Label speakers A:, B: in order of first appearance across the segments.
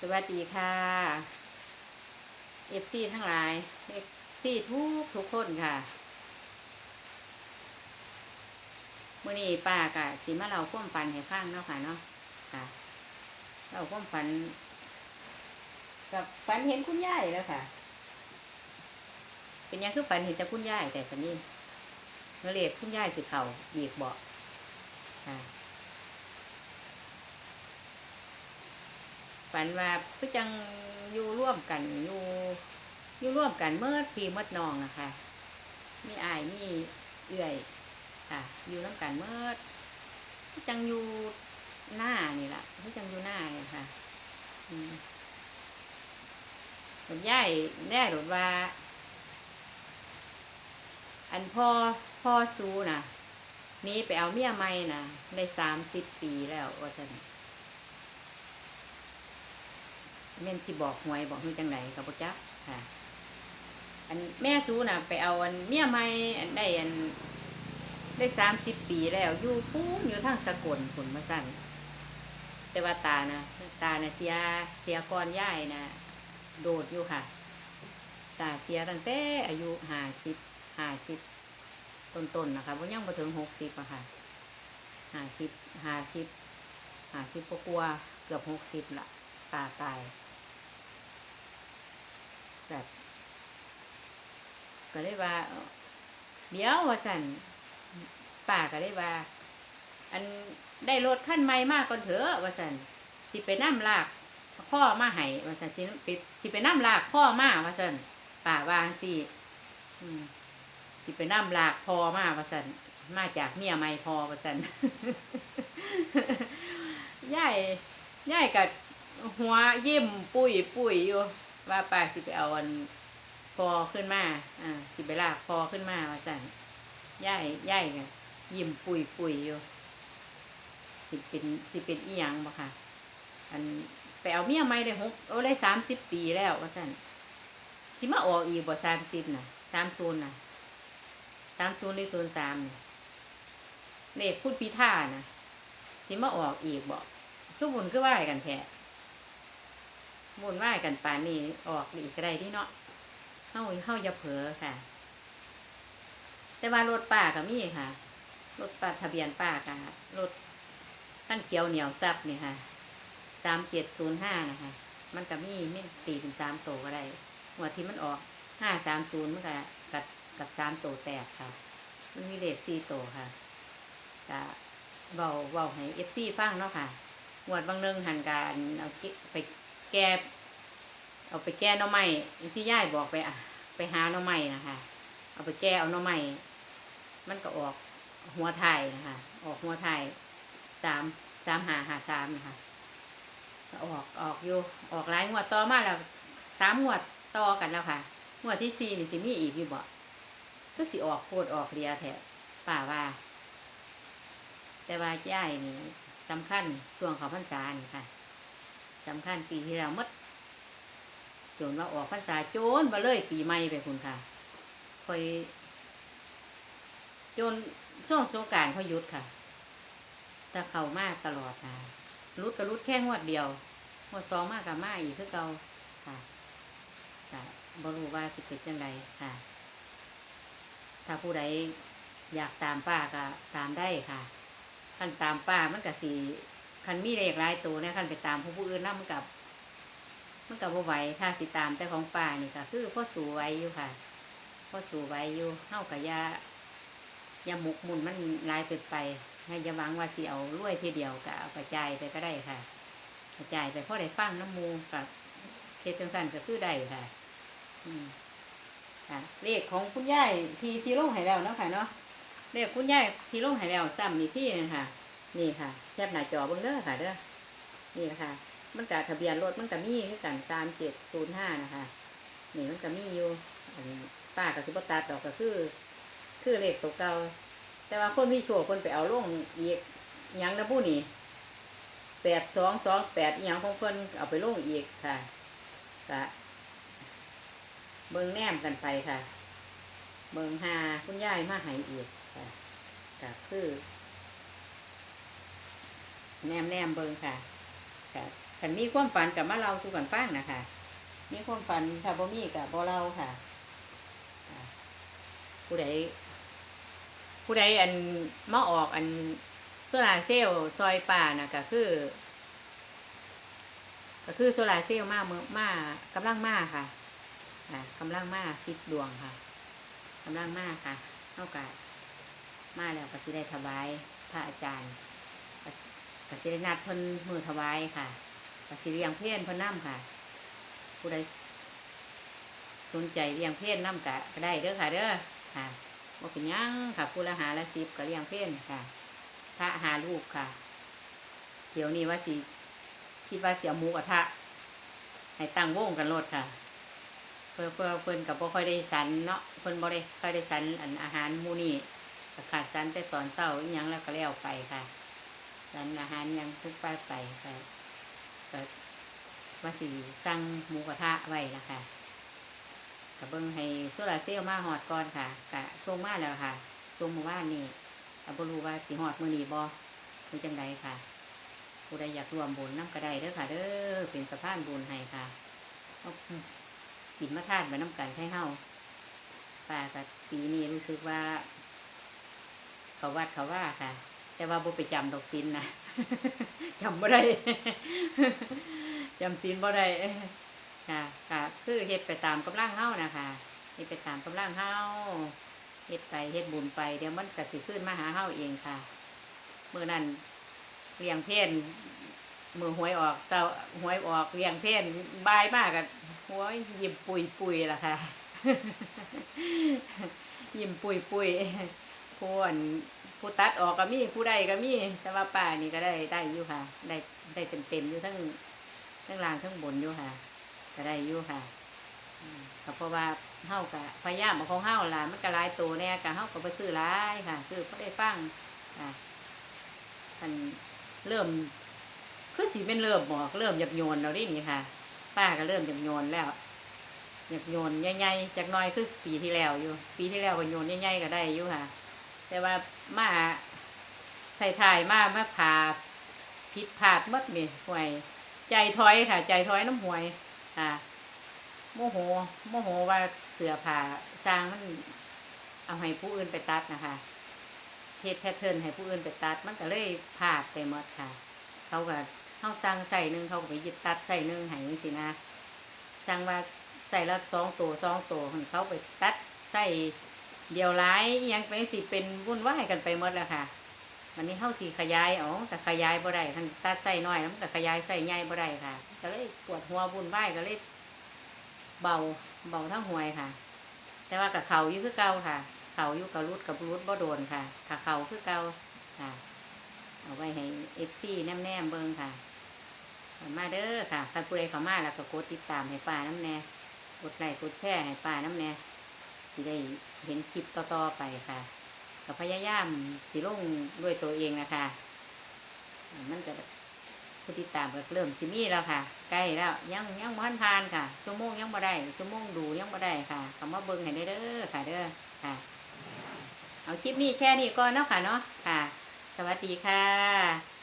A: สวัสดีค่ะเอฟซีทั้งหลายเอฟซีทุกทุกคนค่ะมื่อนี้ป้ากะสิมาเราพ่วมฝันให้ฟังเนาะค่ะเนาะค่ะ เราพ่วมฝัน กับฝันเห็นคุณยายแล้วค่ะ เป็นยังคือฝันเห็นแต่คุณยายแต่สันนี้เมื่อเรียกคุณยายสิเขาอีกบอกค่ะ ฝันว่าคือจังอยู่ร่วมกันอยู่อยู่ร่วมกันเมื่อปีเมื่อนองนะคะมีอายมีเอื่อยค่ะ อยู่ร่วมกันเมื่อจังอยู่หน้านี่แหละคือจังอยู่หน้าเนี่ยค่ะอืมหลวงย่ายแน่หรือว่า อันพ่อพ่อซูน่ะนี้ไปเอาเมียใหม่น่ะในสามสิบปีแล้วว่าฉัน แม่นสิบอกหวยบอกคือจังไดกับพ่จักค่ะ อันแม่ซูน่ะ ไปเอาอันเมียใหม่อันได้อันได้สามสิบปีแล้ว อยู่ปุ้อยู่ทางสกลผลมาสั่นแต่ว่าตานะตานะเสียเสียก่อนย่ายนะโดดอยู่ค่ะ ตาเสียตั้งแต่อายุห้าสิบห้าสิบต้นๆนะคะว่ายังมาถึงหกสิบอะค่ะห้าสิบห้าสิบห้าสิบกว่าเกือบหกสิบละตาตาย แบบก็เลยว่า เดี๋ยวว่าสันป้าก็เลยว่า อันได้รถขั้นใหม่มากก่อนเถอะว่าสันสิไปน้ำลากข้อมาให้ว่าสันสิไปสิไปน้ำลากข้อมาว่าสันป่าวางสิสิไปน้ำลากพอมาว่าสันมาจากเมียไม่พอว่าสันย่ายย่ายกับหัวยิ้มปุยปุยอยู่ ว่าป้าสิไปเอาอันพอขึ้นมา อ่า สิไปลากพอขึ้นมาว่าสั่นย่ายย่ายไงยิ้มปุยปุยอยู่สิเป็นสิเป็นอีหยังบ่ค่ะ อันไปเอาเมียใหม่ได้หกโอ้ได้สามสิบปีแล้วว่าสั่นสิมาออกอีกบ่สามสิบน่ะสามศูนย์น่ะสามศูนย์หรือศูนย์สามน่ะเลขพูดพิธาน่ะสิมาออกอีกบ่คือบุญคือไหวากันแท้ บุญไหว้กันป่านนี้ออกอีกได้ที่เนาะเฮาเฮาอย่าเผลอค่ะ แต่ว่ารถป้าก็มีค่ะ รถป้าทะเบียนป้าค่ะ รถขั้นเขียวเหนียวซับนี่ค่ะสามเจ็ดศูนย์ห้านะคะ มันก็มีไม่ตีเป็นสามโตก็ได้หัวที่มันออกห้าสามศูนย์มันก็กับกับสามโตแตกค่ะ มันมีเลขสี่โตค่ะก็เบาเบาให้เอฟซีฟังเนาะค่ะหวดบางเนึงหันการเอาไป แกเอาไปแก้หน่อไม้ที่ย่ายบอกไปอะ ไปหาหน่อไม้นะคะเอาไปแก้เอาหน่อไม้มันก็ออกหัวไทยนะคะ ออกหัวไทยสามสามหาหาสามนะคะก็ออกออกอยู่ออกหลายงวดต่อมาแล้วสามงวดต่อกันแล้วค่ะงวดที่สี่นี่สิมีอีกอยู่บ่ก็สิออกโคตรออกเรียแท้ป่าว่า แต่ว่าย่ายนี่สำคัญช่วงเขาพรรษานี่ค่ะ สำคัญปีที่แล้วหมดจนว่าออกพรรษาโจนมาเลยปีใหม่ไปคุณค่ะคอยจนช่วงสงการพอหยุดค่ะ แต่เขามาตลอดค่ะรุดก็รุดแค่งวดเดียวงวดสองมากกับมาอีกคือเก่าค่ะค่ะบรู้ว่าสิเป็นจังไดค่ะ ถ้าผู้ใดอยากตามป้าก็ตามได้ค่ะคันตามป้ามันก็สี คันมีเลขหลายตัวเนี่ยคันไปตามผู้ผู้อื่นนั่มันกับมันกับบ่ไหวถ้าสิตามแต่ของป้านี่ก็คือพ่อสูไว้อยู่ค่ะพ่อสูไว้อยู่เฮากับยายาหมุกมุนมันลายเกินไปให้ยาหวังว่าสิเอารวยทีเดียวก็เอากระจายไปก็ได้ค่ะ กระจายไปพ่อได้ฟังน้ำมูกับเคสจังสันก็คือได้ค่ะ อืมค่ะเลขของคุณยายทีทีลงให้แล้วเนาะค่ะเนาะเลขคุณยายทีลงให้แล้วซ้ำอีกที่นึงค่ะ นี่ค่ะแคบหน้าจอเบิ่งเด้อค่ะเด้อนี่นะคะมันกับทะเบียนรถมันกับมีคือกันสามเจ็ดศูนย์ห้านะคะนี่มันก็มีอยู่อันนี้ป้ากับสิบตัดดอกก็คือ คือเลขตัวเก่าแต่ว่าคนมีโชคคนไปเอาลงอีกยังนะผู้นี่แปดสองสองแปดยังของเพิ่นเอาไปลงอีกค่ะก็เบิ่งแนมกันไปค่ะ เบิ่งหาคุณยายมาให้อีกค่ะก็คือ แนมแนมเบิงค่ะค่ะขันมีความฝันกับมาเราสู่กันฟังนะคะมีความฝันถ้าบ่มีกับบ่เราค่ะ ผู้ใดผู้ใดอันมาออกอันโซลาร์เซลล์ซอยป่านะก็คือ ก็คือโซลาร์เซลล์มาเมื่อมากำลังมาค่ะอ่ากำลังมาสิบดวงค่ะกำลังมาค่ะเท่ากับมาแล้วก็สิได้ถวายพระอาจารย์ ก็สิก็สินัดเพิ่นมือถวายค่ะก็สิเรียงเพศเพิ่นนํค่ะ ผู้ใดสนใจเรียงเพศนํกะก็ได้เด้อค่ะ เด้อค่ะว่าเป็นยังค่ะผู้ละหาละสิบก็เรียงเพศค่ะ พระหาลูกค่ะ เดี๋ยวนี้ว่าสิคิดว่าเสียหมูกระทะให้ตั้งวงกันโลดค่ะ เพื่อเพื่อเพิ่นกับบ่ค่อยได้สันเนาะเพิ่อนบ่ได้ค่อยได้สันอันอาหารมูนี่ขาดสันแต่ตอนเช้าอีหยังแล้วก็แล้วไปค่ะ สันอาหารยังทุกไปไปค่ะก็ว่าสิสั่งหมูกระทะไว้นะคะก็เบิ่งให้โซลาเซลล์มาฮอดก่อนค่ะก็ส่งมาแล้วค่ะส่งเมื่านนี้ก็บ่รู้ว่าสิฮอดมือนีบ่คือจังไดค่ะผู้ใดอยากรวมบุญน้ำกระไดเด้อค่ะเด้อเป็นสะพานบุญให้ค่ะกินมาทานไปน้ำกันให้เฮาป้ากับปีนี้รู้สึกว่า เขาวัดเขาว่าค่ะ แต่ว่าบ่ไปจำดอกซินนะจำบ่ได้จำซินบ่ได้ค่ะค่ะคือเฮ็ดไปตามกำลังเฮานะคะเฮ็ดไปตามกำลังเฮาเฮ็ดไปเฮ็ดบุญไปเดี๋ยวมันก็สิขึ้นมาหาเฮาเองค่ะเมื่อนั้นเลี้ยงเพนมือหวยออกเศร้าหวยออกเลี้ยงเพนบายมากกันหวยยิ้มปุยปุยล่ะค่ะยิ้มปุยปุยผู้อัน ผู้ตัดออกก็มีผู้ใดก็มีแต่ว่าป้านี่ก็ได้ได้อยู่ค่ะ ได้ได้เต็มเต็มอยู่ทั้งทั้งล่างทั้งบนอยู่ค่ะก็ได้อยู่ค่ะก็เพราะว่าเฮาก็พยายามของเฮาล่ะมันก็ลายตัวแน่ก็เฮาก็ไปซื้อหลายค่ะ คือบ่ได้ฟังค่ะมันเริ่มคือสีเป็นเริ่มบอกเริ่มหยับโยนเราได้นี่ค่ะ ป้าก็เริ่มหยับโยนแล้วหยับโยนใหญ่ๆจากน้อยคือปีที่แล้วอยู่ ปีที่แล้วก็โยนใหญ่ๆก็ได้อยู่ค่ะ แต่ว่า มาถ่ายๆมามาผ่าผิดพลาดหมดนี่ห่วย ใจถอยค่ะ ใจถอยน้ำห่วยค่ะโมโหโมโหว่าเสือผ่าสร้างมันเอาให้ผู้อื่นไปตัดนะคะเฮ็ดแพทเทิร์นให้ผู้อื่นไปตัด มันก็เลยพลาดไปหมดค่ะ เขาก็เขาสั่งใส่หนึ่งเขาก็ไปยึดตัดใส่หนึ่งให้สินะสั่งว่าใส่ละสองตัวสองตัวเขาไปตัดใส่ เดียวร้ายยังไปสิเป็นวุ่นวายกันไปหมดแล้วค่ะวันนี้เขาสีขยายอ๋อแต่ขยายบ่ได้ทันตัดใส่น้อยแล้วมันก็ขยายใส่ใหญ่บ่ได้ค่ะ ก็เลยปวดหัววุ่นวายก็เลยเบาเบาทั้งหวยค่ะ แต่ว่ากับเขาอยู่คือเก่าค่ะ เขาอยู่กับรุดกับรุดบ่โดนค่ะถ้าเขาคือเก่าค่ะ เอาไว้ให้เอฟซีแนมแนมๆเบิ่งค่ะขมาเด้อค่ะคันผู้ใดเขามาแล้วก็กดติดตามให้ป้าน้ำแน่กดไลค์กดแชร์ให้ป้าน้ำแน่ สิได้เห็นคลิปต่อๆไปค่ะก็พยายามสิลงด้วยตัวเองนะคะมันก็ผู้ติดตามก็เริ่มสิมีแล้วค่ะ ใกล้แล้วยังยังบ่ทันทานค่ะชั่วโมงยังบ่ได้ชั่วโมงดูยังบ่ได้ค่ะคำว่าเบิ่งให้ได้เด้อค่ะเด้อค่ะ เอาคลิปนี้แค่นี้ก่อนเนาะค่ะเนาะค่ะ สวัสดีค่ะ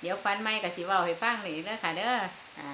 A: เดี๋ยวฟันไม่กับสิเว้าให้ฟังหน่อยเด้อค่ะเด้ออ่า